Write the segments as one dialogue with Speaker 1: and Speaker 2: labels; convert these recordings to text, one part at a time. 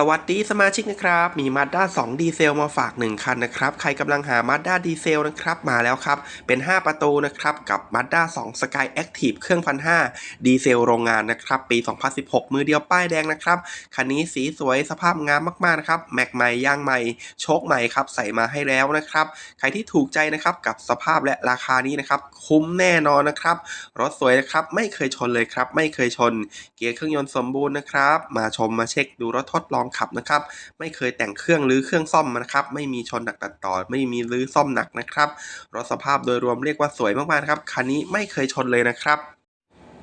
Speaker 1: สวัสดีสมาชิกนะครับ มี Mazda 2 ดีเซลมาฝาก 1 คันนะครับ ใครกำลังหา Mazda ดีเซลนะครับ มาแล้วครับ เป็น 5 ประตูนะครับ กับ Mazda 2 Sky Active เครื่อง1,500ดีเซลโรงงานนะครับ ปี 2016 มือเดียวป้ายแดงนะครับ คันนี้สีสวยสภาพงามมากๆนะครับ แม็กใหม่ยางใหม่โชคใหม่ครับ ใส่มาให้แล้วนะครับ ใครที่ถูกใจนะครับกับสภาพและราคานี้นะครับ คุ้มแน่นอนนะครับ รถสวยนะครับ ไม่เคยชนเลยครับ ไม่เคยชน เกียร์เครื่องยนต์สมบูรณ์นะครับ มาชมมาเช็คดูรถทดลองขับนะครับ ไม่เคยแต่งเครื่องหรือเครื่องซ่อมมานะครับ ไม่มีชนหนักตัดต่อ ไม่มีรื้อซ่อมหนักนะครับรถสภาพโดยรวมเรียกว่าสวยมากๆครับคันนี้ไม่เคยชนเลยนะครับ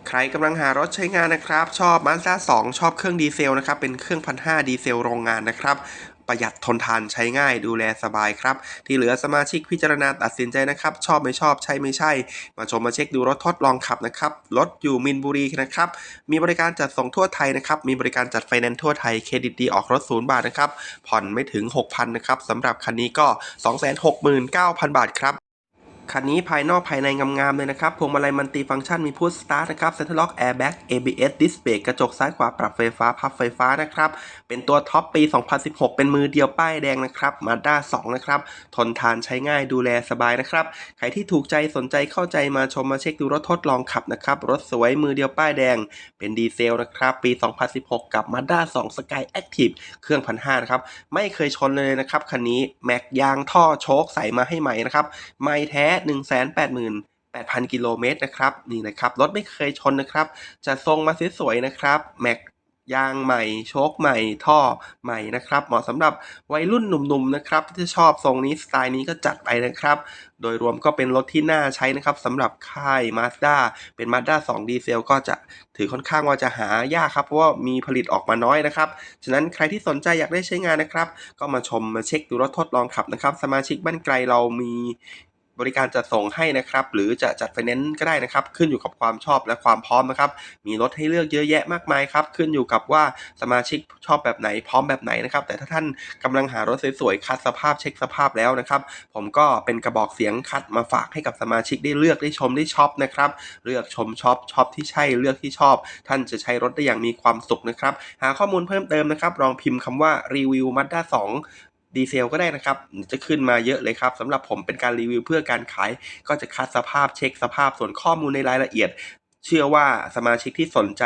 Speaker 1: ใครกำลังหารถใช้งานนะครับ ชอบ Mazda 2 ชอบเครื่องดีเซลนะครับ เป็นเครื่องพันห้าดีเซลโรงงานนะครับ ประหยัดทนทานใช้ง่ายดูแลสบายครับ ที่เหลือสมาชิกพิจารณาตัดสินใจนะครับ ชอบไม่ชอบใช่ไม่ใช่ มาชมมาเช็คดูรถทดลองขับนะครับ รถอยู่มินบุรีนะครับ มีบริการจัดส่งทั่วไทยนะครับ มีบริการจัดไฟแนนซ์ทั่วไทยเครดิตดีออกรถศูนย์บาทนะครับ ผ่อนไม่ถึง 6,000นะครับสำหรับคันนี้ก็ 269,000 บาทครับ คันนี้ภายนอกภายในงามๆเลยนะครับ พวงมาลัยมันติฟังก์ชันมีพุทสตาร์ทนะครับเซ็นทรัลล็อกแอร์แบ็ก ABS ดิสเบรกกระจกซ้ายขวาปรับไฟฟ้า พับไฟฟ้านะครับ เป็นตัวท็อปปี 2016 เป็นมือเดียวป้ายแดงนะครับมาด้า2นะครับ ทนทานใช้ง่ายดูแลสบายนะครับ ใครที่ถูกใจสนใจเข้าใจมาชมมาเช็คดูรถทดลองขับนะครับ รถสวยมือเดียวป้ายแดง เป็นดีเซลนะครับปี 2016 กับ Mazda 2 Sky Active เครื่อง1,500นะครับไม่เคยชนเลยนะครับคันนี้แม็กยางท่อโชคใส่มาให้ใหม่นะครับไม่แท้188,000 กิโลเมตรนะครับนี่นะครับรถไม่เคยชนนะครับ จะทรงมาสวยๆนะครับแม็กยางใหม่โชคใหม่ท่อใหม่นะครับ เหมาะสำหรับวัยรุ่นหนุ่มๆนะครับ ที่ชอบทรงนี้สไตล์นี้ก็จัดไปนะครับ โดยรวมก็เป็นรถที่น่าใช้นะครับสำหรับค่าย Mazda เป็น Mazda 2 ดีเซลก็จะถือค่อนข้างว่าจะหายากครับ เพราะว่ามีผลิตออกมาน้อยนะครับ ฉะนั้นใครที่สนใจอยากได้ใช้งานนะครับ ก็มาชมมาเช็คดูรถทดลองขับนะครับ สมาชิกบ้านไกลเรามี บริการจัดส่งให้นะครับ หรือจะจัดไฟแนนซ์ก็ได้นะครับ ขึ้นอยู่กับความชอบและความพร้อมนะครับ มีรถให้เลือกเยอะแยะมากมายครับ ขึ้นอยู่กับว่าสมาชิกชอบแบบไหนพร้อมแบบไหนนะครับ แต่ถ้าท่านกำลังหารถสวยๆคัดสภาพเช็คสภาพแล้วนะครับ ผมก็เป็นกระบอกเสียงคัดมาฝากให้กับสมาชิกได้เลือกได้ชมได้ช็อปนะครับ เลือกชมช็อปช็อปที่ใช่เลือกที่ชอบ ท่านจะใช้รถได้อย่างมีความสุขนะครับ หาข้อมูลเพิ่มเติมนะครับลองพิมพ์คำว่ารีวิว Mazda 2 ดีเซลก็ได้นะครับ จะขึ้นมาเยอะเลยครับสำหรับผมเป็นการรีวิวเพื่อการขาย ก็จะคัดสภาพเช็คสภาพส่วนข้อมูลในรายละเอียด เชื่อว่าสมาชิกที่สนใจ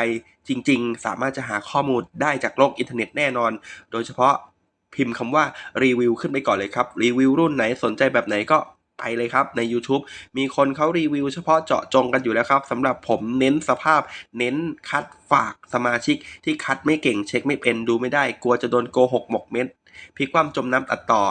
Speaker 1: จริง ๆ สามารถจะหาข้อมูลได้จากโลกอินเทอร์เน็ตแน่นอน โดยเฉพาะพิมพ์คำว่ารีวิวขึ้นไปก่อนเลยครับรีวิวรุ่นไหนสนใจแบบไหนก็ ไปเลยครับใน YouTube มีคนเขารีวิวเฉพาะเจาะจงกันอยู่แล้วครับสำหรับผมเน้นสภาพ เน้นคัดฝากสมาชิก ที่คัดไม่เก่งเช็คไม่เป็นดูไม่ได้ กลัวจะโดนโกหกหมกเม็ดพลิกความจมน้ำตัดต่อ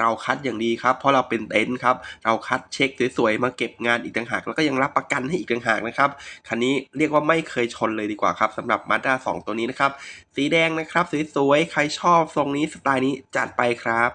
Speaker 1: เราคัดอย่างดีครับ เพราะเราเป็นเต็นท์ครับ เราคัดเช็คสวยๆ มาเก็บงานอีกต่างหาก แล้วก็ยังรับประกันให้อีกต่างหากนะครับ คันนี้เรียกว่าไม่เคยชนเลยดีกว่าครับสำหรับ Mazda 2 ตัวนี้นะครับ สีแดงนะครับ สวยๆ ใครชอบทรงนี้สไตล์นี้จัดไปครับ